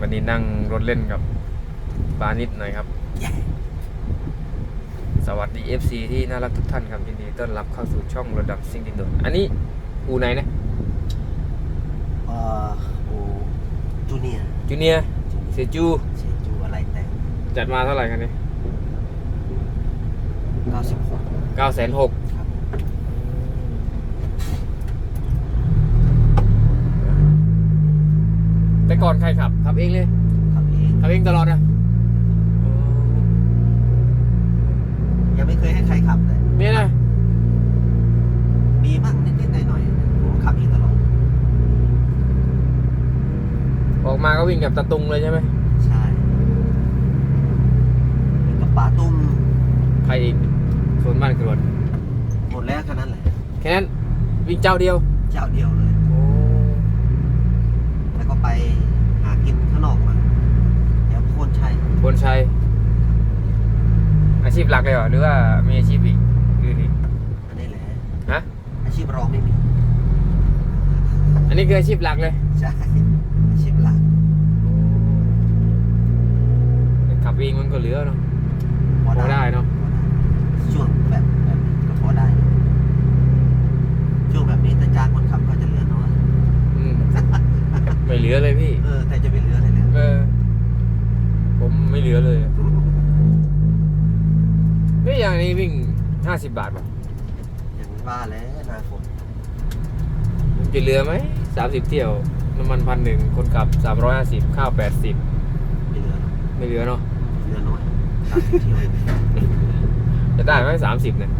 วันนี้นั่งรถเล่นกับบานิดหน่อยครับ สวัสดี FC ที่น่ารักทุกท่านครับยินดีต้อนรับเข้าสู่ช่องรถดับซิงดินโดนอันนี้อูไหนนะเอ่อโอ้จูเนียจูเนียเซจูเซจูอะไรแต่จัดมาเท่าไหร่กันนี่เก้าสิบหกเก้าแสนหก แต่ก่อนใครขับขับเองเลยขับเองขับเองตลอดนะยังไม่เคยให้ใครขับเลยเนี่ยนะมีบ้างนิดๆหน่อยๆผมขับเองตลอดออกมาก็วิ่งกับตะตุงเลยใช่ไหมใช่มีกับป๋าตุ้มใครอีกส่วนบ้านกรวดหมดแล้วแค่นั้นแหละแค่นั้นวิ่งเจ้าเดียว เจ้าเดียวเลย โอ้ แล้วก็ไปหากินข้างนอกมาเดี๋ยวโคน ชัยบนชัย อาชีพหลักเลยเหรอหรือว่ามีอาชีพอีกอื่นอีกอันนี้แหละฮะ อาชีพรองไม่มี อันนี้คืออาชีพหลักเลยใช่ อาชีพหลักขับเองมันก็เหลือเนาะพอพอได้เนอะพอได้ช่วงแบบแบบนี้ก็พอได้ ช่วงแบบนี้ถ้าจ้างคนขับก็จะเหลือน้อยอืม ไม่เหลือเลยพี่ เออ แต่จะไม่เหลือเลยเนี่ยเออ ผมไม่เหลือเลยอะนี่อย่างนี้วิ่งห้าสิบบาทป่ะอย่างว่าแล้วนาฝนผมจะเหลือไหมสามสิบเที่ยวน้ำมันพันหนึ่งคนขับสามร้อยห้าสิบข้าวแปดสิบไม่เหลือหรอกไม่เหลือเนาะเหลือน้อยสามสิบเที่ยวจะได้ไหมสามสิบเนี่ย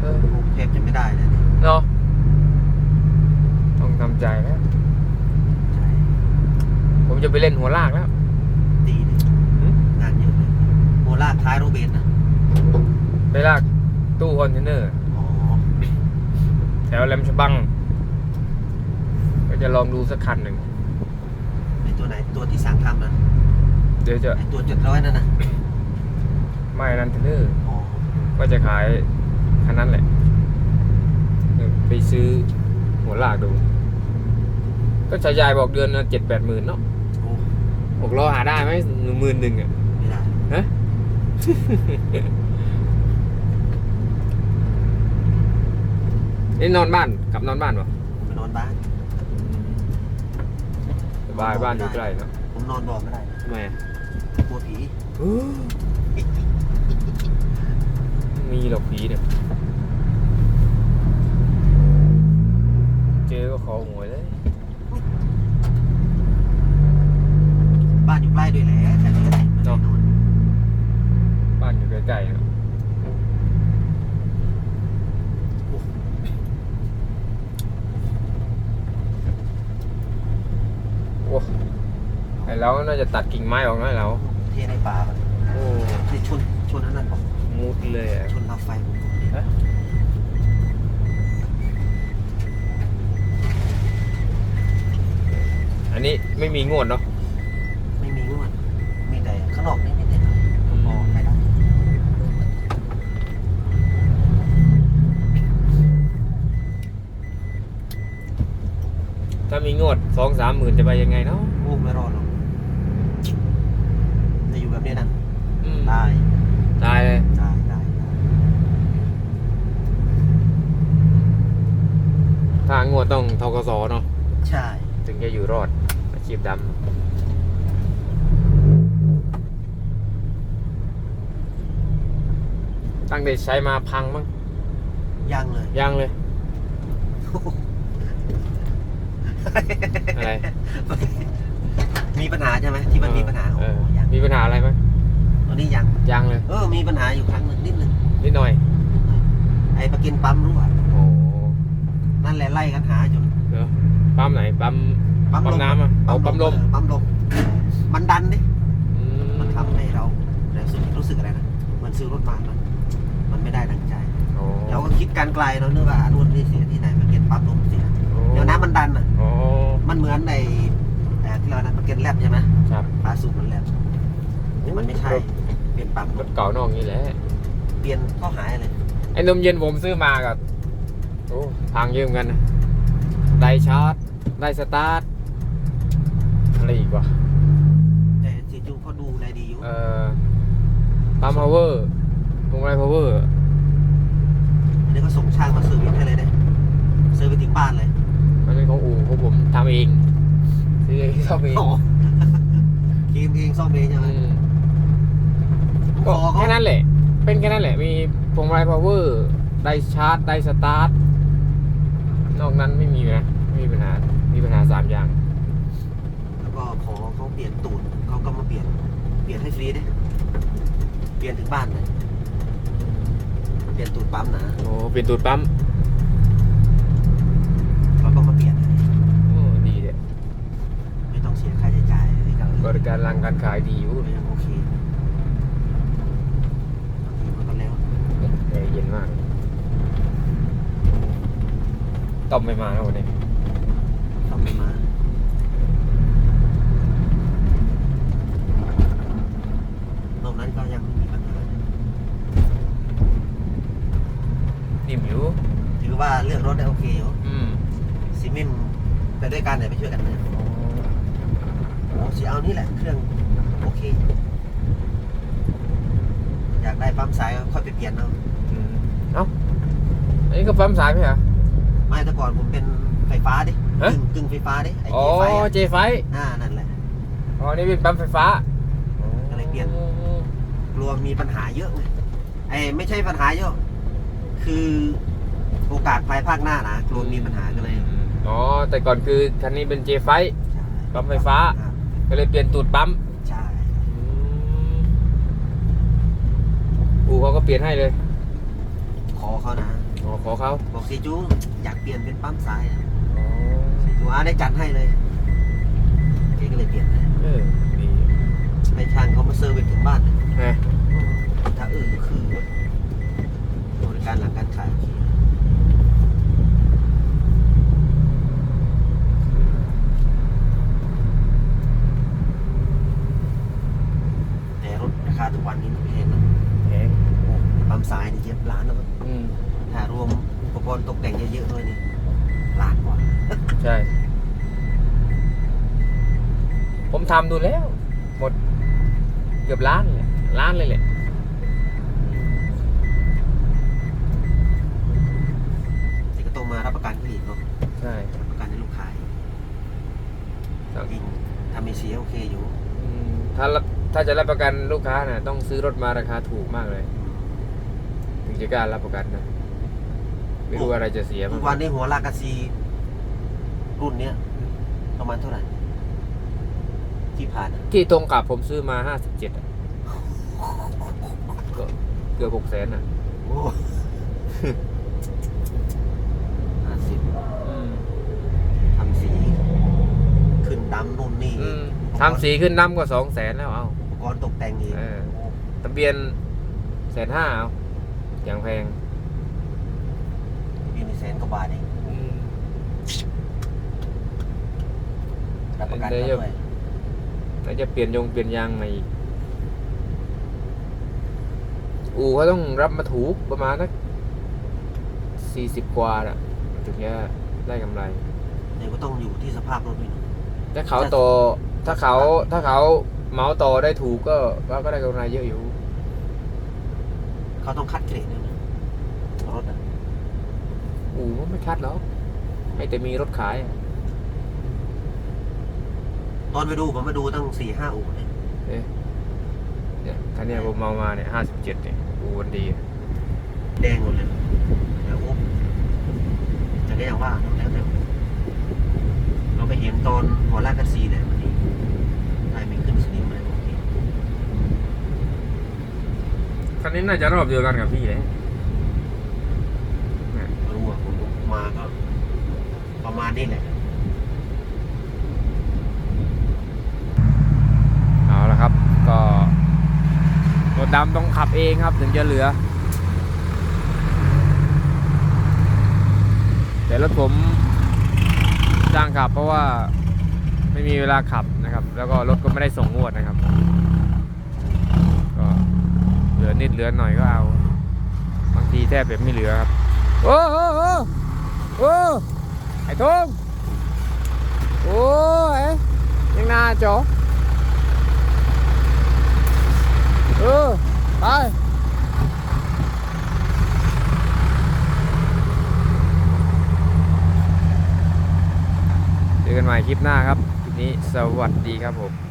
เออกรุงเทพจะไม่ได้แล้วเนี่ยเนาะต้องทำใจแล้วใช่ ผมจะไปเล่นหัวลากแล้ว ดีเลยหืมงานเยอะเลยโมลากท้ายโรเบนนะไปลากตู้คอนเทนเนอร์ อ๋อแถวแหลมฉบัง ก็จะลองดูสักคันหนึ่ง ไอตัวไหนตัวที่สั่งทำนะเดี๋ยวจะไอตัวเจ็ดร้อยนั่นนะไม่นันเทนเนอร์อ๋อก็จะขายคันนั้นแหละเออไปซื้อหัวลากดู ก็ชายยายบอกเดือนเจ็ดแปดหมื่นเนาะโอ้ หกล้อหาได้ไหมหมื่นหนึ่งอะไม่ได้ฮะนี่นอนบ้านกลับนอนบ้านปะไปนอนบ้านสบายบ้านอยู่ใกล้เนาะผมนอนบอกไม่ได้นะทำไมอะกลัวผีมีหรอกผีเนี่ย เจอก็ขอหวยเลย บ้านอยู่ใกล้ด้วยแหละแต่นี่ไม่ได้นอน บ้านอยู่ใกล้ๆเนาะโอ้ ไอเราน่าจะตัดกิ่งไม้ออกหน่อยแล้วเทในป่ามันโอ้ที่ชนชนอันนั้นบอกมุดเลยอะชนราวไฟผมบอกฮะอันนี้ไม่มีงวดเนาะไม่มีงวดมีแต่ข้างนอกนี่นิดๆหน่อยๆพอไปได้ถ้ามีงวดสองสามหมื่นจะไปยังไงเนาะโอ้ไม่รอดหรอกจะอยู่ แบบนี้นะอืมตายตายเลยตายตายตายถ้างวดต้องทกสเนาะ ใช่ถึงจะอยู่รอดอาชีพดำตั้งแต่ใช้มาพังมั้งยังเลย ยังเลย อะไร มีปัญหาใช่ไหมที่มันมีปัญหาเอโอ้อยังมีปัญหาอะไรไหมตอนนี้ยังยังเลย เออมีปัญหาอยู่ครั้งหนึ่งนิดนึงนิดหน่อย ไอ้ประกินปั๊มรั่วโอ้นั่นแหละไล่กันหาจนเนอะปั๊มไหนปั๊มปั๊มปั๊มลมน้ำอะเอาปั๊มลมเออปั๊มลมมันดันดิอืมันทำให้เรารู้สึกรู้สึกอะไรนะเหมันซื้อรถมามันมันไม่ได้ดังใจ โอ้เราก็คิดการไกลเนาะนึกว่าอันนู้นนี่เสียที่ไหนประกินปั๊มลมเสียโอ้เดี๋ยวน้ำมันดันอะ โอ้มันเหมือนในเอ่อ ที่เรานะประกินแลบใช่ไหมครับ ปลาสูบมันแลบแต่มันไม่ใช่ เปลี่ยนปั๊มรถเก่านอกนี้แหละ เปลี่ยนก็หายเลยไอ้นมเย็นผมซื้อมากับโอ้พังเยอะเหมือนกันนะไดชาร์จ ไดสตาร์ท อะไรอีกวะ แต่เสียจูเขาดูแลดีอยู่เอ่อปั๊มพาวเวอร์พวงมาลัยพาวเวอร์ อันนี้ก็ส่งช่างมาเซอร์วิสให้เลยนะเซอร์วิสถึงบ้านเลย มันเป็นของอู่ของผมทำเองซื้อ เองซ่อมเองโอ้ครีมเองซ่อมเองใช่ไหมอืมผมก็ขอเขาแค่นั้นแหละ เป็นแค่นั้นแหละ มีพวงมาลัยพาวเวอร์ได้ชาร์จได้สตาร์ท นอกนั้นไม่มีนะไม่มีปัญหา มีปัญหาสามอย่าง แล้วก็ขอเขาเปลี่ยนตูดเขาก็มาเปลี่ยน เปลี่ยนให้ฟรีเด้เปลี่ยนถึงบ้านเลยเปลี่ยนตูดปั๊มนะโอ้เปลี่ยนตูดปั๊ม เขาก็มาเปลี่ยนให้ โอ้ดีเด็ด ไม่ต้องเสียค่าใช้จ่ายนี่ ก็บริการรังการขายดีอยู่ก็ยังโอเคบางทีมันก็แล้วแอร์เย็นมากต้อมไม่มาครับวันนี้ต้องไม่มานอกนั้นก็ยังไม่มีปัญหานิ่มอยู่ถือว่าเลือกรถได้โอเคอยู่อืมซีมิมไปด้วยกันเนี่ยไปช่วยกันเนี่ย โอ้สีเอานี่แหละเครื่องโอเค อยากได้ปั๊มสายก็ค่อยไปเปลี่ยนเอาอืมเอ้าอันนี้ก็ปั๊มสายไหมเหรอไม่แต่ก่อนผมเป็นไฟฟ้าดิฮะ กึ่งกึ่งไฟฟ้าดิไอ้อ๋อเจไฟอะเจไฟอ่านั่นแหละ อ๋อนี่เป็นปั๊มไฟฟ้าก็เลยเปลี่ยน กลัวมีปัญหาเยอะไงไอ้ไม่ใช่ปัญหาเยอะ คือโอกาสภายภาคหน้านะกลัวมีปัญหาก็เลยอ๋อแต่ก่อนคือคันนี้เป็นเจไฟ ปั๊มไฟฟ้า อ่ ก็เลยเปลี่ยนตูดปั๊มใช่อู่เขาก็เปลี่ยนให้เลย ขอเขานะอ๋อขอเขาบอกซีจูอยากเปลี่ยนเป็นปั๊มสายนะอ๋อซีจูอาได้จัดให้เลยเจ๊ก็เลยเปลี่ยนให้เออดีไปช่างเขามาเซอร์วิสถึงบ้านเลยนะ ถ้าเออคือบริการหลังการขายโอเคแต่รถราคาทุกวันนี้มันแพงนะ แพง โอ้ปั๊มสายนี่เย็บล้านแล้วมั้ง อืม ถ้ารวมอุ ปกรณ์ตกแต่งเยอะๆด้วยนี่ล้านกว่าใช่ ผมทำดูแล้ว หมด เกือบล้านเลยล้านเลยแหละแต่ก็ต้องมารับประกันเขาอีกเนาะใช่รับประกันให้ลูกค้าอีกครับจริงทำไม่เสียโอเคอยู่อืมถ้ารับถ้าจะรับประกันลูกค้าน่ะ ต้องซื้อรถมาราคาถูกมากเลย ถึงจะกล้ารับประกันนะ ไม่รู้อะไรจะเสียทุบ้างกวันนี้หัวลากาซี รุ่นเนี้ยประมาณเท่าไหร่ ที่ผ่านอะที่ตรงกับผมซื้อมาห้าสิบเจ็ดก็เกือบหกแสนอะโอ้ห้าสิบอืมทำสี ขึ้นดำนู่นนี่อืมทำสีขึ้นน้ำก็สองแสนแล้วเอาอุปกรณ์ตกแต่งอีกเออโอ้ทะเบียนแสนห้าเอาอย่างแพงมีในแสนกว่าบาทเองรับประกันเดี๋เขายวด้วยแล้วจะเปลี่ยนยงเปลี่ยนยางใหม่อีกอู่เขาต้องรับมาถูกประมาณนักสี่สิบกว่าอะถึงจะได้กำไร เดี๋ยวก็ต้องอยู่ที่สภาพรถด้วยนะ ถ้าเขาต่อถ้าเขาถ้าเขาเหมาต่อได้ถูกก็ก็ก็ได้กำไรเยอะอยู่ เขาต้องคัดเกรดด้วยนะรถอะ อู่มันไม่คัดหรอกให้แต่มีรถขายอะตอนไปดูผมมาดูตั้งสี่ห้าอู่เนี่ยเอ๊ะเนี่ยคันเนี้ยผมเมามาเนี่ยห้าสิบเจ็ดเนี่ยอู่มันดี แดงหมดเลยแล้วโอ้แต่ก็อย่างว่าเนอะแล้วแต่เราไปเห็นตอนหัวลากกันซีเนี่ยมันนี่ไทยไม่ขึ้นสนิมเลยโอเคคันนี้น่าจะรอบเดียวกันกับพี่เลย ไม่รู้อะผ มาก็ประมาณนี้แหละเอาละครับ ก็รถดำต้องขับเองครับ ถึงจะเหลือ แต่รถผมจ้างขับเพราะว่าไม่มีเวลาขับนะครับ แล้วก็รถก็ไม่ได้ส่งงวดนะครับ ก็เหลือนิดเหลือหน่อยก็เอา บางทีแทบแบบไม่เหลือครับ โอ้โอ้โอ้ โอ้ไอ้ทงโอ้ยยังนาจอเออไปเจอกันใหม่คลิปหน้าครับ คลิปนี้สวัสดีครับผม